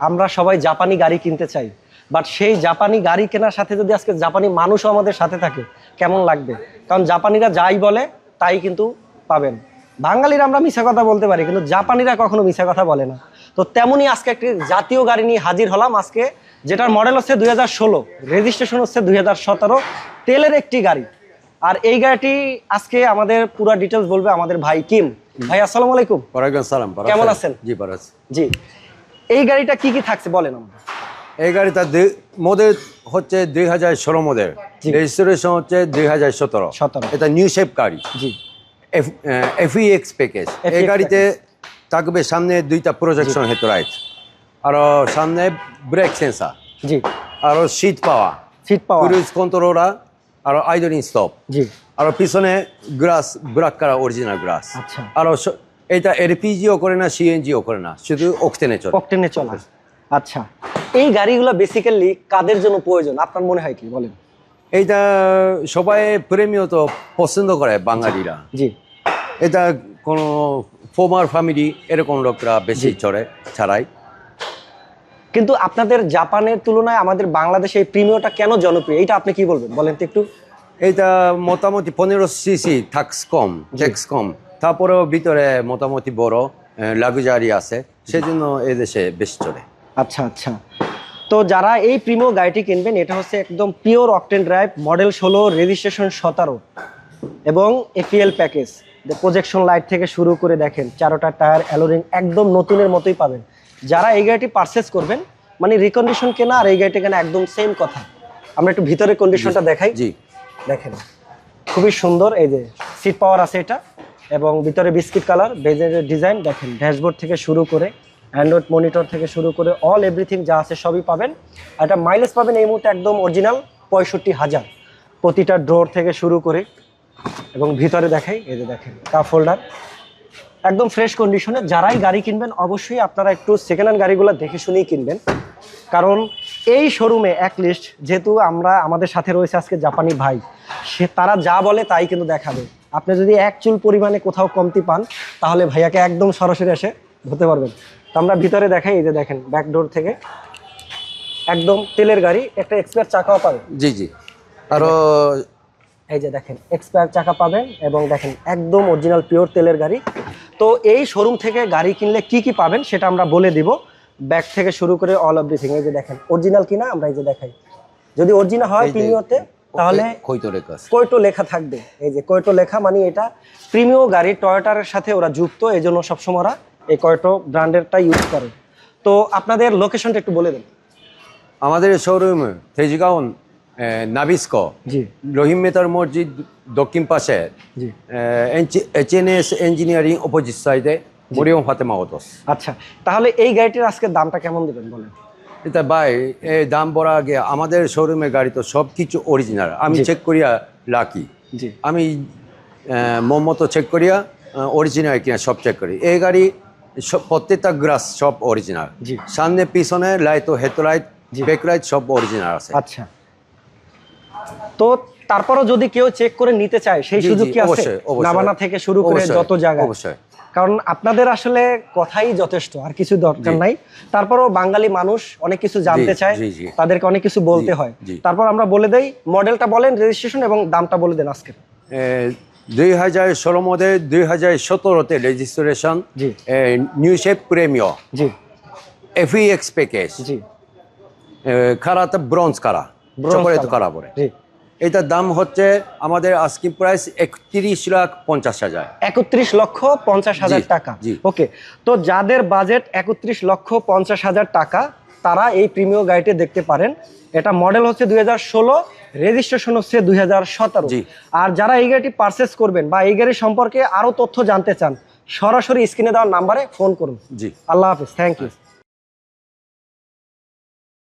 আমরা সবাই জাপানি গাড়ি কিনতে চাই। বাট সেই জাপানি গাড়ি কেনার সাথে যদি আজকে জাপানি মানুষও আমাদের সাথে থাকে কেমন লাগবে? কারণ জাপানিরা যাই বলে তাই কিন্তু পাবেন। বাঙালিরা আমরা মিশা কথা বলতে পারি কিন্তু জাপানিরা কখনো মিশা কথা বলে না। তো তেমনই আজকে একটি জাতীয় গাড়ি নিয়ে হাজির হলাম আজকে যেটার মডেল হচ্ছে দুই হাজার ষোলো রেজিস্ট্রেশন হচ্ছে দুই হাজার সতেরো তেলের একটি গাড়ি। আর এই গাড়িটি আজকে আমাদের পুরো ডিটেলস বলবে আমাদের ভাই কিম। ভাই আসসালামু আলাইকুম। ওয়ালাইকুম কেমন আছেন? জি জি। এই গাড়িটা কি কি থাকছে বলেন আমরা এই গাড়িটা মডেল হচ্ছে দুই হাজার ষোলো মডেল। জি। রেজিস্ট্রেশন হচ্ছে দুই হাজার সতেরো। 17 এটা নিউ শেপ গাড়ি। জি। এফইএক্স প্যাকেজ এই গাড়িতে থাকবে সামনে দুইটা প্রজেকশন হেডলাইট আর সামনে ব্রেক সেন্সার জি। আর seat power seat power cruise কন্ট্রোলরা আর আইডলিং স্টপ জি। আর পিছনে গ্রাস ব্রাক করা অরিজিনাল গ্রাস আচ্ছা। আর এটা এলপিজিও করে না সিএনজিও করে না শুধু অক্টেনে চলে। অকটেনে চলা। আচ্ছা এই গাড়িগুলো বেসিক্যালি কাদের জন্য প্রয়োজন? আপনার মনে হয় কি? বলেন। এইটা সবাই প্রেমীয় তো পছন্দ করে বাঙালিরা। জি। এটা কোনো ফোমার ফ্যামিলি এরকম লোকরা বেশি চড়ে ছাড়াই। কিন্তু আপনাদের জাপানের তুলনায় আমাদের বাংলাদেশে এই প্রিমিয়মটা কেন জনপ্রিয়? এটা আপনি কি বলবেন? বলেন তো একটু। এইটা মোটামুটি পনেরো সিসি থাকস কম ট্যাক্স কম। তারপরেও ভিতরে মোটামুটি বড় লাগুজারি আছে। সেজন্য এদেশে বেশি চলে। আচ্ছা আচ্ছা। তো যারা এই প্রিমো গাড়িটি কিনবেন এটা হচ্ছে একদম পিওর অকটেন ড্রাইভ মডেল ষোলো রেজিস্ট্রেশন সতেরো এবং এপিএল প্যাকেজ প্রজেকশন লাইট থেকে শুরু করে দেখেন চারোটা টায়ার অ্যালোরিং একদম নতুনের মতোই পাবেন। যারা এই গাড়িটি পারচেস করবেন মানে রিকন্ডিশন কেনা আর এই গাড়িটি কেনা একদম সেম কথা। আমরা একটু ভিতরের কন্ডিশনটা দেখাই। জি। দেখেন খুবই সুন্দর এই যে সিট পাওয়ার আছে এটা। এবং ভিতরে বিস্কিট কালার, বেজের ডিজাইন দেখেন, ড্যাশবোর্ড থেকে শুরু করে, অ্যান্ড্রয়েড মনিটর থেকে শুরু করে অল এভরিথিং যা আছে সবই পাবেন। এটা মাইলেজ পাবেন এই মুহূর্তে একদম অরিজিনাল পঁয়ষট্টি হাজার। প্রতিটা ড্রোর থেকে শুরু করে, এবং ভিতরে দেখাই এই যে দেখেন কাপ হোল্ডার একদম ফ্রেশ কন্ডিশনে যারাই গাড়ি কিনবেন, অবশ্যই আপনারা একটু সেকেন্ড হ্যান্ড গাড়িগুলো দেখে শুনেই কিনবেন। কারণ এই শোরুমে এক লিস্ট যেহেতু আমরা আমাদের সাথে রয়েছে আজকে জাপানি ভাই, সে তারা যা বলে তাই কিন্তু দেখাবে। আপনি যদি এক চুল পরিমাণে কোথাও কমতি পান তাহলে ভাইয়াকে একদম সরাসরি এসে ধরতে পারবেন। তো আমরা ভিতরে দেখাই এই যে দেখেন ব্যাকডোর থেকে একদম তেলের গাড়ি একটা এক্সপায়ার চাকাও পাবেন জি জি। আরও এই যে দেখেন এক্সপায়ার চাকা পাবেন এবং দেখেন একদম অরিজিনাল পিওর তেলের গাড়ি। তো এই শোরুম থেকে গাড়ি কিনলে কি কি পাবেন সেটা আমরা বলে দিব। ব্যাগ থেকে শুরু করে অল অফ এভরিথিং এই যে দেখেন অরিজিনাল কিনা আমরা এই যে দেখাই। যদি অরিজিনাল হয় প্রিমিয়তে তাহলে রেখা আছে। কৈটো লেখা থাকবে। এই যে কৈটো লেখা মানে এটা প্রিমিয় গাড়ি টয়োটার সাথে ওরা যুক্ত এই জন্য সবসময় ওরা এই কৈটো ব্র্যান্ডেরটা ইউজ করে। তো আপনাদের লোকেশনটা একটু বলে দেন। আমাদের শোরুম তেজগাঁও নাবিস্কো জি। রহিম মেতার মসজিদ দক্ষিণ পাশে। জি। H N S engineering opposite সাইডে মরিয়ম ফাতেমা অটোস। আচ্ছা তাহলে এই গাড়িটির আজকে দামটা কেমন দেবেন বলেন? এটা ভাই এই দাম বড় আগে আমাদের শোরুমে গাড়ি তো সব কিছু অরিজিনাল আমি চেক করিয়া লাকি আমি মোমতো চেক করিয়া অরিজিনাল কিনা সব চেক করি। এই গাড়ি সব প্রত্যেকটা গ্রাস সব অরিজিনাল জি। সামনে পিছনে লাইট ও হেডলাইট লাইট সব অরিজিনাল আছে। আচ্ছা। তো তারপরও যদি কেউ চেক করে নিতে চায় সেই সুযোগ কি আছে। নাবানা থেকে শুরু করে যত জায়গা অবশ্যই। কারণ আপনাদের আসলে কথাই যথেষ্ট আর কিছু দরকার নাই। তারপরও বাঙালি মানুষ অনেক কিছু জানতে চায়। তাদেরকে অনেক কিছু বলতে হয়। তারপর আমরা বলে দেই মডেলটা বলেন রেজিস্ট্রেশন এবং দামটা বলে দেন আজকে। দুই হাজার ষোলো মধ্যে দুই হাজার সতেরোতে রেজিস্ট্রেশন। নিউ শেপ প্রেমিও জি। এফইএক্স প্যাকেজ জি। কারাতে ব্রঞ্জ কারা চকলেট color। কারা পরে। জি। এটার দাম হচ্ছে আমাদের আস্কিং প্রাইস একত্রিশ লাখ পঞ্চাশ হাজার। একত্রিশ লক্ষ পঞ্চাশ হাজার টাকা। ওকে তো যাদের বাজেট একত্রিশ লক্ষ পঞ্চাশ হাজার টাকা তারা এই প্রিমিয় গাড়িটি দেখতে পারেন। এটা মডেল হচ্ছে দুই হাজার ষোলো রেজিস্ট্রেশন হচ্ছে দুই হাজার সতেরো। জি। আর যারা এই গাড়িটি পারচেস করবেন বা এই গাড়ি সম্পর্কে আরও তথ্য জানতে চান সরাসরি স্ক্রিনে দেওয়ার নাম্বারে ফোন করুন। জি। আল্লাহ হাফিজ থ্যাংক ইউ